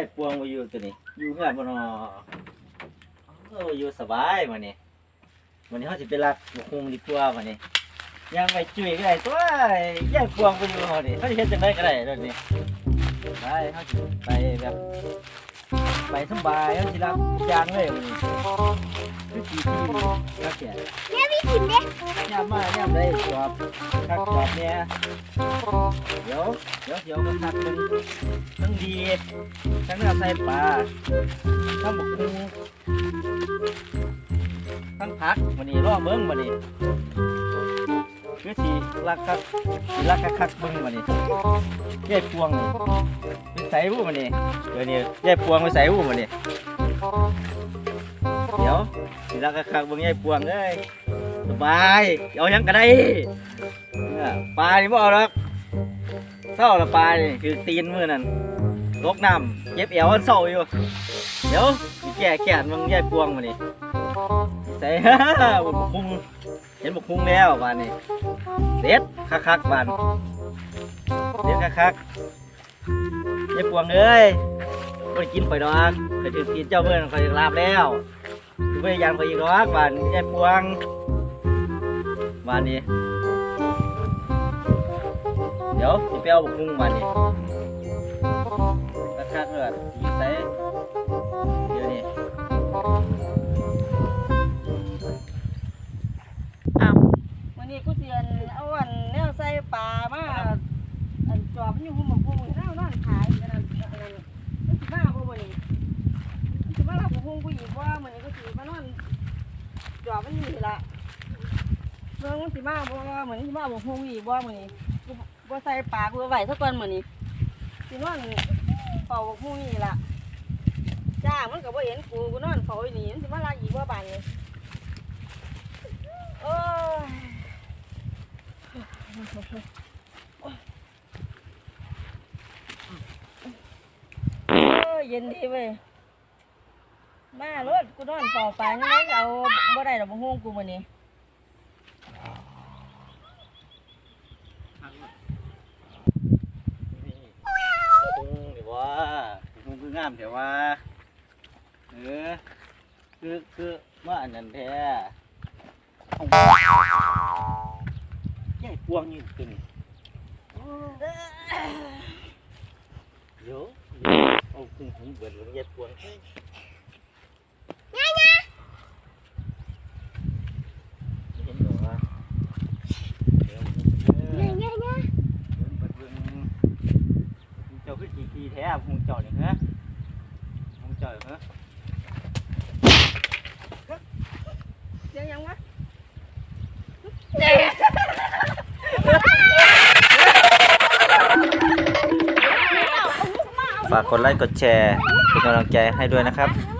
ายพวงมาอยู่ตัวนี้ อยู่เงื่อนบ่เนอเอออยู่สบายวันนี้วันนี้เขาจะไปรักบุกฮุงดีกว่าวันนี้ยังไปจุยก็ได้ตัวยายพวงไปอยู่เขานี่เขาจะเห็นจังไดก็ได้เดี๋ยวนี้ไปเขาจะไปแบบ ไปสบายเขาจะรักจางเลยวันนี้ คือที่ที่รักแก่แม่พี่กินเด้ย่ามมาย่ามได้จอบคักจอบเนี่ยเดี๋ยวเดี๋ยวเดี๋ยวก็คักมันทั้งดีทั้งเนื้อใส่ปลาทั้งบกคูทั้งผักมันนี่รอเบิ้งมันนี่คือสีรักคักสีรักคักคักเบิ้งมันนี่แย่พวงนี่ไปใส่บุมันนี่เดี๋ยวนี้แย่พวงไปใส่บุมันนี่ เดี๋ยวสีรักคักคักเบิ้งแย่พวงเลยสบายเอาหยังก็ได้เนี่ยปลานี่บ่เอาหรอกเศร้าละปลานี่คือตีนมือนั่นลกน้ำเย็บเอวมันเศร้าอยู่เดี๋ยวสิแก่แขนมึงแย่พวงมานี่ใส่ บกคุงเห็นบกคุงแล้วบานนี่เด็ดคักๆบานเด็ดคักๆแย่พวงเอ้ยบ่ได้กินข่อยดอกเคยถือกินเจ้าเมื่อนข่อยลาบแล้ว ไม่ได้ยันข่อยอีกหรอกบานแย่พวงวันนี้เดี๋ยวสิไปเอาบุกมุง จอบมันนี่ละเบิ่องมันสิมาบ่มื้อนี้สิมาบ่หุ่มอีกบ่มื้อนี้กูบ่ใส่ปากูเอาไว้ซะก่อนมื้อนี้สินอนเฝ้าบ่หุ่มนี่ล่ะจ้ามันก็บ่เห็นกูกูนอนเฝ้าอยู่นี่มันสิมาลากอีกว่บานนี้โอ้ยโอ้ยเย็นดีเว้ย มารถกูนอนเป่าปลายังไงเอาบ่ได้ดอกบ่ฮู้กูมื้อนี้นี่บุกมุงเดี๋ยวว่าบุกมุงคืองามเดี๋ยวว่าเออคือคือว่าอันนั้นแท้ใหญ่พวงยู่ตึงเดี๋ยวเอาคุงผมเบิดลงใหญ่พวง เห็นหนูว่าเดี๋ยวเอ เนี่ย อ เนี่ยเนี่ย เบิ่งเบิ่งเบิ่งเจ้าคือกี่ปีแท้อะพุงเจ้าเนี่ยฮะพุงเจ้าเหรอเสียงหยังวะฝากกดไลค์กดแชร์เป็นกำลังใจให้ด้วยนะครับเอา